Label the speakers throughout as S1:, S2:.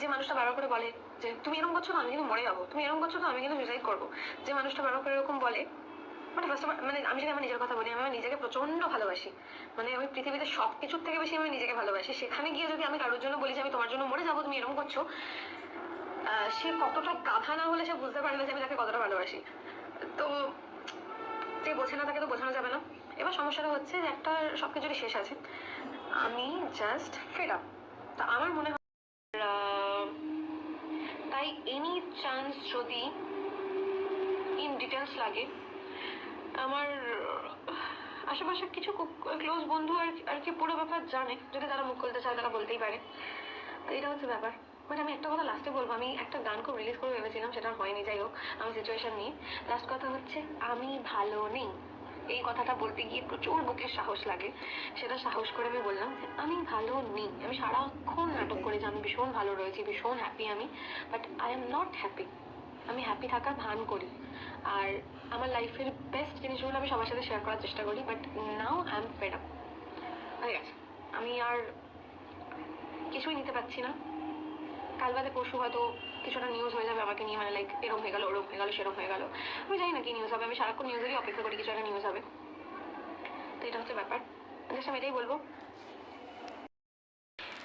S1: যে মানুষটা বারবার করে বলে যে, তুমি এরকম করছ তো, আমি কিন্তু মরে যাব। তুমি এরকম করছ তো, আমি কিন্তু সুইসাইড করব। যে মানুষটা বারবার করে এরকম বলে মানে ফার্স্ট মানে আমি যদি আমার নিজের কথা বলি, আমি আমার নিজেকে প্রচণ্ড ভালোবাসি। মানে আমি পৃথিবীতে সব কিছুর থেকে বেশি আমি নিজেকে ভালোবাসি। সেখানে গিয়ে যদি আমি কারোর জন্য বলি যে, আমি তোমার জন্য মরে যাব, তুমি এরকম করছ সে কতটা গাধা না হলে সে বুঝতে পারে না যে আমি তাকে কতটা ভালোবাসি। তো যে বোঝে না তাকে তো বোঝানো যাবে না। এবার সমস্যাটা হচ্ছে যে একটা সব কিছুরই শেষ আছে। আমি জাস্ট আপ তা আমার মনে হয় তাই এনি চান্স যদি ইন ডিটেলস লাগে, আমার আশেপাশে কিছু ক্লোজ বন্ধু আর আর কি পুরো ব্যাপার জানে, যদি তারা মুখ খুলতে চায় তারা বলতেই পারে। তো এটা হচ্ছে ব্যাপার। বাট আমি একটা কথা লাস্টে বলব, আমি একটা গান খুব রিলিজ করে ভেবেছিলাম, সেটা হয়নি, যাই হোক, আমার সিচুয়েশন নিয়ে। লাস্ট কথা হচ্ছে, আমি ভালো নেই। এই কথাটা বলতে গিয়ে প্রচুর বুকের সাহস লাগে। সেটা সাহস করে আমি বললাম যে আমি ভালো নেই। আমি সারাক্ষণ নাটক করি যে আমি ভীষণ ভালো রয়েছি ভীষণ হ্যাপি আমি। But I am not happy আমি হ্যাপি থাকার ভান করি। আর আমার লাইফের বেস্ট জিনিসগুলো আমি সবার সাথে শেয়ার করার চেষ্টা করি। But now I am fed up হয়ে গেছে। আমি আর কিছুই নিতে পারছি না। কাল বাদে পরশু হয়তো কিছুটা নিউজ হয়ে যাবে আমাকে নিয়ে মানে লাইক এরম হয়ে গেল, ওরম হয়ে গেল, সেরম হয়ে গেল। আমি জানি না কি নিউজ হবে, আমি সারাক্ষণ নিউজেরই অপেক্ষা করি, কিছু একটা নিউজ হবে। তো এটা হচ্ছে ব্যাপার। জাস্ট আমি এটাই বলব।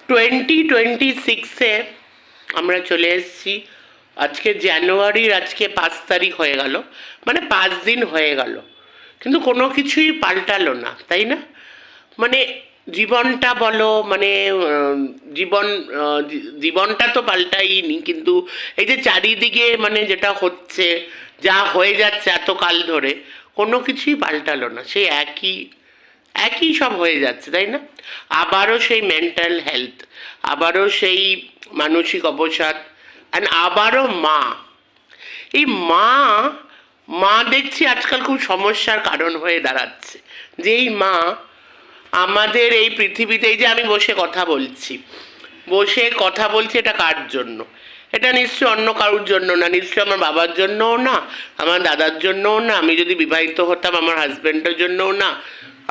S2: টোয়েন্টি টোয়েন্টি সিক্সে আমরা চলে এসেছি। আজকে জানুয়ারির, আজকে পাঁচ তারিখ হয়ে গেল। মানে পাঁচ দিন হয়ে গেল। কিন্তু কোনো কিছুই পাল্টালো না, তাই না? মানে জীবনটা বলো মানে জীবন জীবনটা তো পাল্টাইনি, কিন্তু এই যে চারিদিকে মানে যেটা হচ্ছে, যা হয়ে যাচ্ছে এত কাল ধরে, কোনো কিছুই পাল্টালো না। সেই একই একই সব হয়ে যাচ্ছে, তাই না? আবারও সেই মেন্টাল হেলথ আবারও সেই মানসিক অবসাদ অ্যান্ড আবারও মা। এই মা মা দেখছি আজকাল খুব সমস্যার কারণ হয়ে দাঁড়াচ্ছে। যেই মা আমাদের এই পৃথিবীতেই যে আমি বসে কথা বলছি, বসে কথা বলছি এটা কার জন্য? এটা নিশ্চয়ই অন্য কারোর জন্য না, নিশ্চয়ই আমার বাবার জন্যও না, আমার দাদার জন্যও না, আমি যদি বিবাহিত হতাম আমার হাজব্যান্ডের জন্যও না,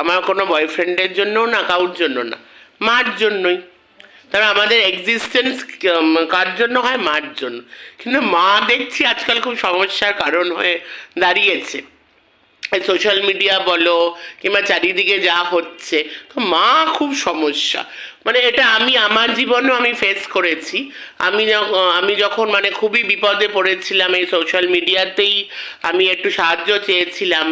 S2: আমার কোনো বয়ফ্রেন্ডের জন্যও না, কারোর জন্য না, মার জন্যই। তারা আমাদের এক্সিস্টেন্স কার জন্য হয়? মার জন্য। কিন্তু মা দেখছি আজকাল খুব সমস্যার কারণ হয়ে দাঁড়িয়েছে। সোশ্যাল মিডিয়া বলো কিংবা চারিদিকে যা হচ্ছে, তো মা খুব সমস্যা। মানে এটা আমি, আমার জীবনেও আমি ফেস করেছি। আমি আমি যখন মানে খুবই বিপদে পড়েছিলাম এই সোশ্যাল মিডিয়াতেই আমি একটু সাহায্য চেয়েছিলাম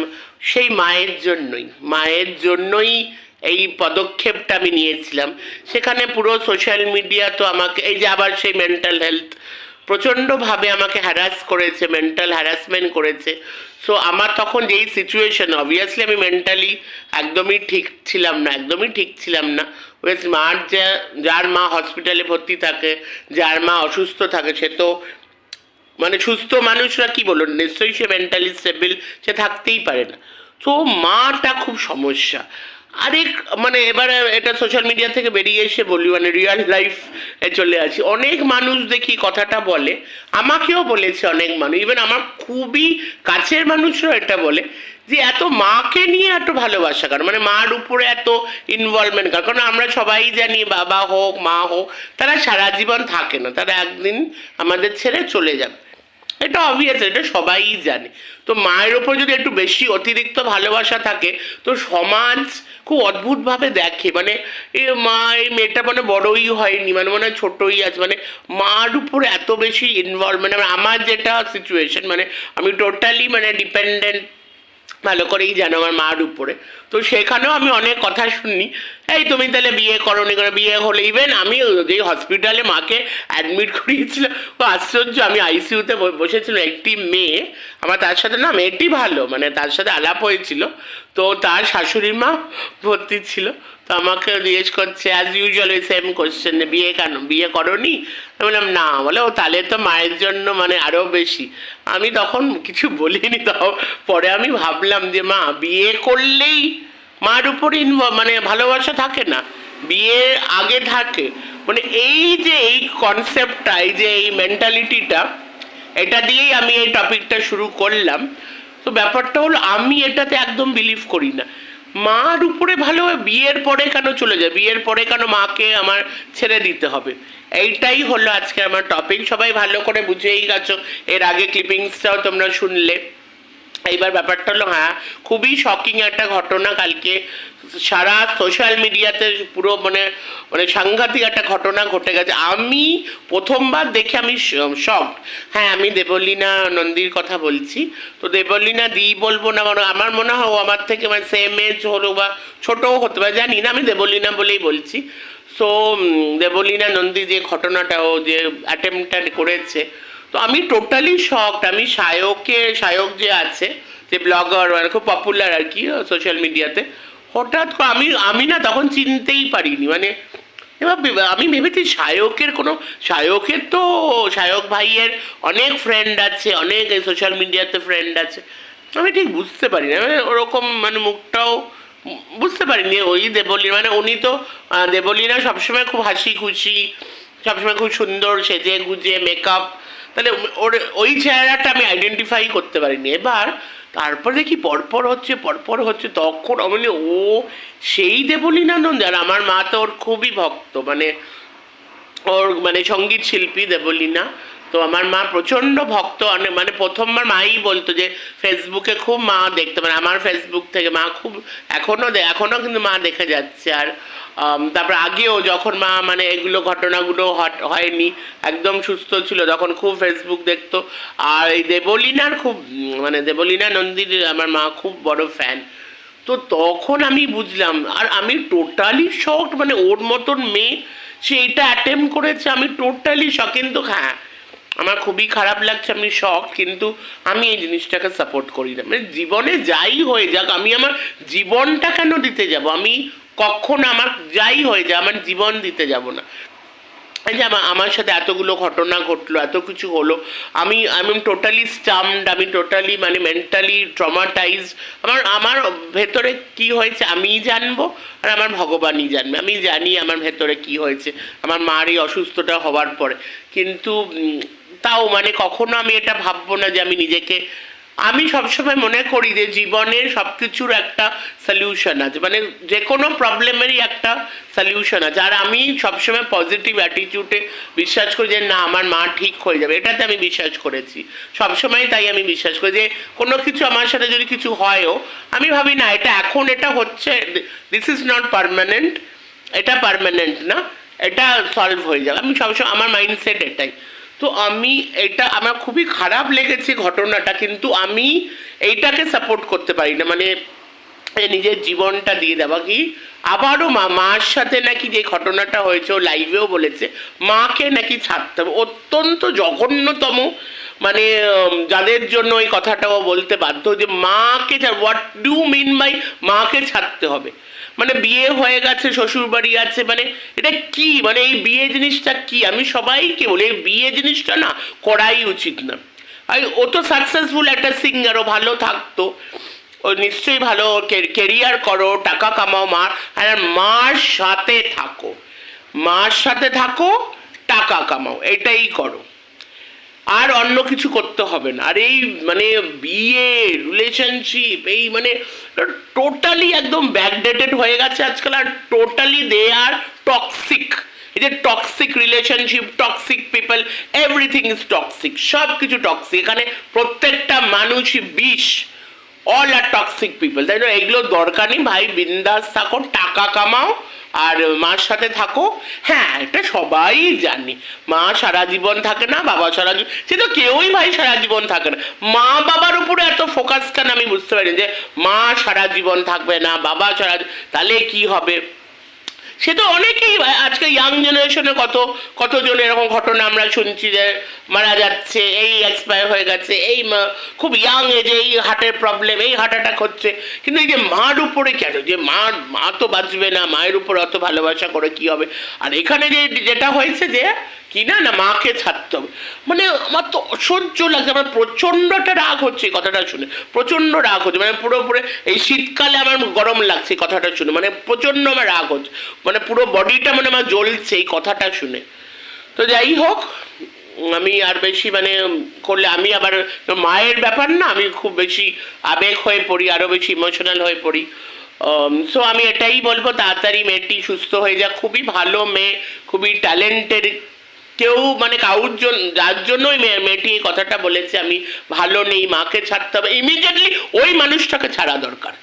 S2: সেই মায়ের জন্যই। মায়ের জন্যই এই পদক্ষেপটা আমি নিয়েছিলাম। সেখানে পুরো সোশ্যাল মিডিয়া তো আমাকে, এই যে আবার সেই মেন্টাল হেলথ প্রচণ্ডভাবে আমাকে হ্যারাস করেছে মেন্টাল হ্যারাসমেন্ট করেছে। সো আমার তখন যেই সিচুয়েশন অবভিয়াসলি আমি মেন্টালি একদমই ঠিক ছিলাম না, একদমই ঠিক ছিলাম না। ওয়েস মার যা, যার মা হসপিটালে ভর্তি থাকে, যার মা অসুস্থ থাকে, সে তো মানে সুস্থ মানুষরা কি বলুন, নিশ্চয়ই সে মেন্টালি স্টেবল সে থাকতেই পারে না। তো মাটা খুব সমস্যা। আরেক মানে এবারে এটা সোশ্যাল মিডিয়া থেকে বেরিয়ে এসে বলি মানে রিয়েল লাইফ এ চলে আসি। অনেক মানুষ দেখি কথাটা বলে, আমাকেও বলেছে অনেক মানুষ ইভেন আমার খুবই কাছের মানুষরাও এটা বলে, যে এত মাকে নিয়ে এত ভালোবাসা কারণ মানে মার উপরে এত ইনভলভমেন্ট কারণ আমরা সবাই জানি বাবা হোক, মা হোক, তারা সারা জীবন থাকে না, তারা একদিন আমাদের ছেড়ে চলে যাবে। এটা অবভিয়াস এটা সবাই জানে। তো মায়ের ওপর যদি একটু বেশি অতিরিক্ত ভালোবাসা থাকে, তো সমাজ খুব অদ্ভুতভাবে দেখে। মানে এ মা, এই মেয়েটা মানে বড়ই হয়নি মানে মনে ছোটই আছে। মানে মার উপর এত বেশি ইনভলভ মানে আমার যেটা সিচুয়েশন মানে আমি টোটালি মানে ডিপেন্ডেন্ট ভালো করেই জানো আমার মার উপরে। তো সেখানেও আমি অনেক কথা শুনি এই তুমি তাহলে বিয়ে করো নি করে, বিয়ে হলে ইভেন আমি যে হসপিটালে মাকে অ্যাডমিট করিয়েছিলাম। আশ্চর্য, আমি আইসিউতে বসেছিলাম, একটি মেয়ে, আমার তার সাথে না মেয়েটি ভালো মানে তার সাথে আলাপ হয়েছিল। তো তার শাশুড়ির মা ভর্তি ছিল। তো আমাকে জিজ্ঞেস করছে অ্যাজ ইউজুয়াল ওই সেম কোশ্চেন বিয়ে কেন? বিয়ে করনি? আমি বললাম, না। বলে, ও তাহলে তো মায়ের জন্য মানে আরও বেশি। আমি তখন কিছু বলিনি তাও পরে আমি ভাবলাম যে, মা, বিয়ে করলেই মার উপর ইনভ- মানে ভালোবাসা থাকে না। বিয়ের আগে থাকে। মানে এই যে, এই কনসেপ্টটা এই যে, এই মেন্টালিটিটা এটা দিয়েই আমি এই টপিকটা শুরু করলাম। তো ব্যাপারটা হলো, আমি এটাতে একদম বিলিভ করি না। মার উপরে ভালো বিয়ের পরে কেন চলে যায়? বিয়ের পরে কেন মাকে আমার ছেড়ে দিতে হবে? এইটাই হলো আজকে আমার টপিক সবাই ভালো করে বুঝেই গেছো। এর আগে ক্লিপিংসটাও তোমরা শুনলে। এইবার ব্যাপারটা হলো হ্যাঁ খুবই শকিং একটা ঘটনা কালকে। সারা সোশ্যাল মিডিয়াতে পুরো মানে মানে সাংঘাতিক একটা ঘটনা ঘটে গেছে। আমি প্রথমবার দেখে আমি শক হ্যাঁ আমি দেবলীনা নন্দীর কথা বলছি। তো দেবলীনা দি বলব না কারণ আমার মনে হয় আমার থেকে মানে সেম এজ হলো বা ছোটও হতে পারে, জানি না, আমি দেবলীনা বলেই বলছি। সো দেবলীনা নন্দী যে ঘটনাটা ও যে অ্যাটেম্পটা করেছে তো আমি টোটালি শকড আমি সায়কে সায়ক যে আছে যে ব্লগার মানে খুব পপুলার আর কি সোশ্যাল মিডিয়াতে হঠাৎ আমি আমি না তখন চিনতেই পারিনি মানে এবার আমি ভেবেছি সায়কের কোনো সায়কের তো সায়ক ভাইয়ের অনেক ফ্রেন্ড আছে অনেক সোশ্যাল মিডিয়াতে ফ্রেন্ড আছে আমি ঠিক বুঝতে পারি না মানে ওরকম মানে মুখটাও বুঝতে পারিনি ওই দেবলী মানে উনি তো আহ, দেবলীনা সবসময় খুব হাসি খুশি সবসময় খুব সুন্দর সেজে গুজে মেকআপ তাহলে ওর ওই চেহারাটা আমি আইডেন্টিফাই করতে পারিনি। এবার তারপর দেখি পরপর হচ্ছে পরপর হচ্ছে তখন আমি ও, সেই দেবলীনানন্দ। আর আমার মা তো ওর খুবই ভক্ত মানে ওর মানে সংগীত শিল্পী দেবলীনা। তো আমার মা প্রচণ্ড ভক্ত, অনেক মানে প্রথমবার মাই বলতো যে ফেসবুকে খুব মা দেখতে মানে আমার ফেসবুক থেকে মা খুব এখনও এখনও কিন্তু মা দেখে যাচ্ছে। আর তারপর আগেও যখন মা মানে এগুলো ঘটনাগুলো হট- হয়নি, একদম সুস্থ ছিল, তখন খুব ফেসবুক দেখতো। আর এই দেবলীনার খুব মানে দেবলীনা নন্দীর আমার মা খুব বড় ফ্যান তো তখন আমি বুঝলাম, আর আমি টোটালি শকড মানে ওর মতন মেয়ে, সে এটা অ্যাটেম্প করেছে, আমি টোটালি শখ কিন্তু হ্যাঁ আমার খুবই খারাপ লাগছে, আমি শখ কিন্তু আমি এই জিনিসটাকে সাপোর্ট করি না। মানে জীবনে যাই হয়ে যাক, আমি আমার জীবনটা কেন দিতে যাব? আমি কখন আমার যাই হয়ে যায়, আমার জীবন দিতে যাব না। যে আমার আমার সাথে এতগুলো ঘটনা ঘটলো, এত কিছু হলো, আমি আই আমি টোটালি স্টামড আমি টোটালি মানে মেন্টালি ট্রমাটাইজ আমার আমার ভেতরে কি হয়েছে আমিই জানব, আর আমার ভগবানই জানবে। আমি জানি আমার ভেতরে কি হয়েছে, আমার মার এই অসুস্থতা হওয়ার পরে। কিন্তু তাও মানে কখনো আমি এটা ভাববো না যে আমি নিজেকে, আমি সবসময় মনে করি যে জীবনের সব কিছুর একটা সলিউশন আছে মানে যে কোনো প্রবলেমেরই একটা সলিউশন আছে। আর আমি সবসময় পজিটিভ অ্যাটিটিউডে বিশ্বাস করি যে না, আমার মা ঠিক হয়ে যাবে, এটাতে আমি বিশ্বাস করেছি। সবসময় তাই আমি বিশ্বাস করি যে কোনো কিছু আমার সাথে যদি কিছু হয়ও, আমি ভাবি না, এটা এখন এটা হচ্ছে দিস ইজ নট পারমানেন্ট এটা পারমানেন্ট না, এটা সলভ হয়ে যাবে। আমি সবসময়, আমার মাইন্ডসেট এটাই। তো আমি এটা, আমার খুবই খারাপ লেগেছে ঘটনাটা, কিন্তু আমি এইটাকে সাপোর্ট করতে পারি না। মানে নিজের জীবনটা দিয়ে দেওয়া। কি আবারও মা, মার সাথে নাকি যে ঘটনাটা হয়েছে, ও লাইভেও বলেছে, মাকে নাকি ছাড়তে হবে। অত্যন্ত জঘন্যতম মানে যাদের জন্য এই কথাটাও বলতে বাধ্য যে মাকে ছাড় হোয়াট ডু মিন বাই মাকে ছাড়তে হবে? মানে বিয়ে হয়ে গেছে শ্বশুর বাড়ি আছে মানে এটা কি? মানে এই বিয়ে জিনিসটা কি? আমি সবাইকে বলি, এই বিয়ে জিনিসটা না করাই উচিত না। আর ও তো সাকসেসফুল একটা সিঙ্গারও ভালো থাকতো। ও নিশ্চয়ই ভালো কেরিয়ার করো, টাকা কামাও, মা, আর মার সাথে থাকো। মার সাথে থাকো, টাকা কামাও, এটাই করো। আর অন্য কিছু করতে হবে না। আর এই মানে বিয়ে রিলেশনশিপ এই মানে টোটালি একদম ব্যাকডেটেড হয়ে গেছে আজকাল আর টোটালি দে আর টক্সিক এই যে toxic relationship toxic people everything is toxic সব কিছু টক্সিক এখানে প্রত্যেকটা মানুষই বিষ। অল আর টক্সিক পিপল তাই জন্য এগুলো দরকার নেই, ভাই, বিন্দাস থাকো, টাকা কামাও, আর মার সাথে থাকো। হ্যাঁ এটা সবাই জানি। মা সারা জীবন থাকে না, বাবা সারা জীবন, সে তো কেউই ভাই সারা জীবন থাকে না। মা বাবার উপরে এত ফোকাস কেন আমি বুঝতে পারি যে মা সারা জীবন থাকবে না, বাবা সারা তাহলে কি হবে? সে তো অনেকেই আজকে ইয়াং জেনারেশনে কত, কতজন এরকম ঘটনা আমরা শুনছি যে মারা যাচ্ছে, এই এক্সপায়ার হয়ে গেছে, এই খুব ইয়াং এজে এই হার্টের প্রবলেম এই হার্ট অ্যাটাক হচ্ছে। কিন্তু এই যে মার উপরে কেন? যে মা মা তো বাঁচবে না, মায়ের উপর অত ভালোবাসা করে কি হবে? আর এখানে যে, যেটা হয়েছে যে কি না না মাকে ছাড়তে হবে? মানে আমার তো অসহ্য লাগছে, আমার প্রচণ্ড একটা রাগ হচ্ছে কথাটা শুনে, প্রচণ্ড রাগ হচ্ছে মানে পুরোপুরি এই শীতকালে আমার গরম লাগছে কথাটা শুনে মানে প্রচণ্ড আমার রাগ হচ্ছে মানে পুরো বডিটা মানে আমার জ্বলছে এই কথাটা শুনে। তো যাই হোক, আমি আর বেশি মানে করলে আমি আবার মায়ের ব্যাপার না, আমি খুব বেশি আবেগ হয়ে পড়ি আরও বেশি ইমোশনাল হয়ে পড়ি। সো আমি এটাই বলব, তাড়াতাড়ি মেয়েটি সুস্থ হয়ে যাক, খুবই ভালো মেয়ে, খুবই ট্যালেন্টেড কেউ মানে কারোর জন্য যার জন্য ওই মেয়েটি এই কথাটা বলেছে, আমি ভালো নেই, মাকে ছাড়তে হবে। ইমিডিয়েটলি ওই মানুষটাকে ছাড়া দরকার।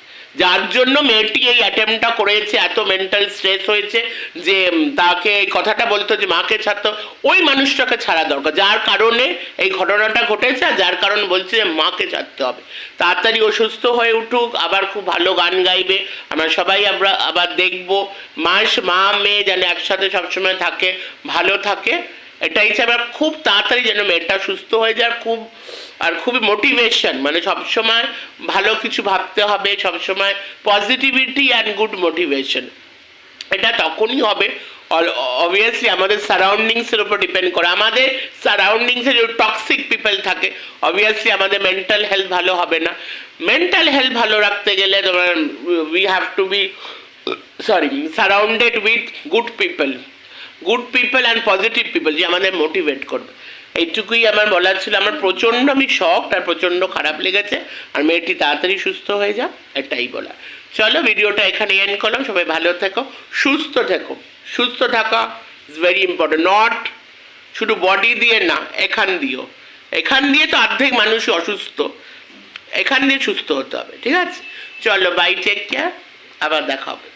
S2: যার জন্য মেয়েটি এই অ্যাটেম্পটা করেছে, এত মেন্টাল স্ট্রেস হয়েছে যে তাকে এই কথাটা বলতো যে, মাকে ছাড়তে ওই মানুষটাকে ছাড়া দরকার। যার কারণে এই ঘটনাটা ঘটেছে আর যার কারণ বলছে যে, মাকে ছাড়তে হবে। তাড়াতাড়ি অসুস্থ হয়ে উঠুক, আবার খুব ভালো গান গাইবে। আমরা সবাই আমরা আবার দেখব। মাস মা মেয়ে যেন একসাথে সবসময় থাকে, ভালো থাকে। হচ্ছে আমরা খুব তাড়াতাড়ি যেন মেয়েটা সুস্থ হয়ে যায়, খুব, আর খুবই মোটিভেশন মানে সবসময় ভালো কিছু ভাবতে হবে, সবসময় পজিটিভিটি অ্যান্ড গুড মোটিভেশন এটা তখনই হবে অবভিয়াসলি আমাদের সারাউন্ডিংসের উপর ডিপেন্ড করে। আমাদের সারাউন্ডিংসে যে টক্সিক পিপল থাকে অবভিয়াসলি আমাদের মেন্টাল হেলথ ভালো হবে না। মেন্টাল হেলথ ভালো রাখতে গেলে তোমার we have to be sorry surrounded with good people good people and positive people যে আমাদের মোটিভেট করবে। এইটুকুই আমার বলার ছিল। আমার প্রচণ্ড আমি শখ আর প্রচণ্ড খারাপ লেগেছে। আর মেয়েটি তাড়াতাড়ি সুস্থ হয়ে যাক, এটাই বলা চলো, ভিডিওটা এখানে এন্ড করলাম। সবাই ভালো থেকো, সুস্থ থেকো। সুস্থ থাকা ইজ ভেরি ইম্পর্টেন্ট নট শুধু বডি দিয়ে না, এখান দিয়েও। এখান দিয়ে তো অর্ধেক মানুষই অসুস্থ। এখান দিয়ে সুস্থ হতে হবে, ঠিক আছে? চলো বাই টেক কেয়ার আবার দেখা হবে।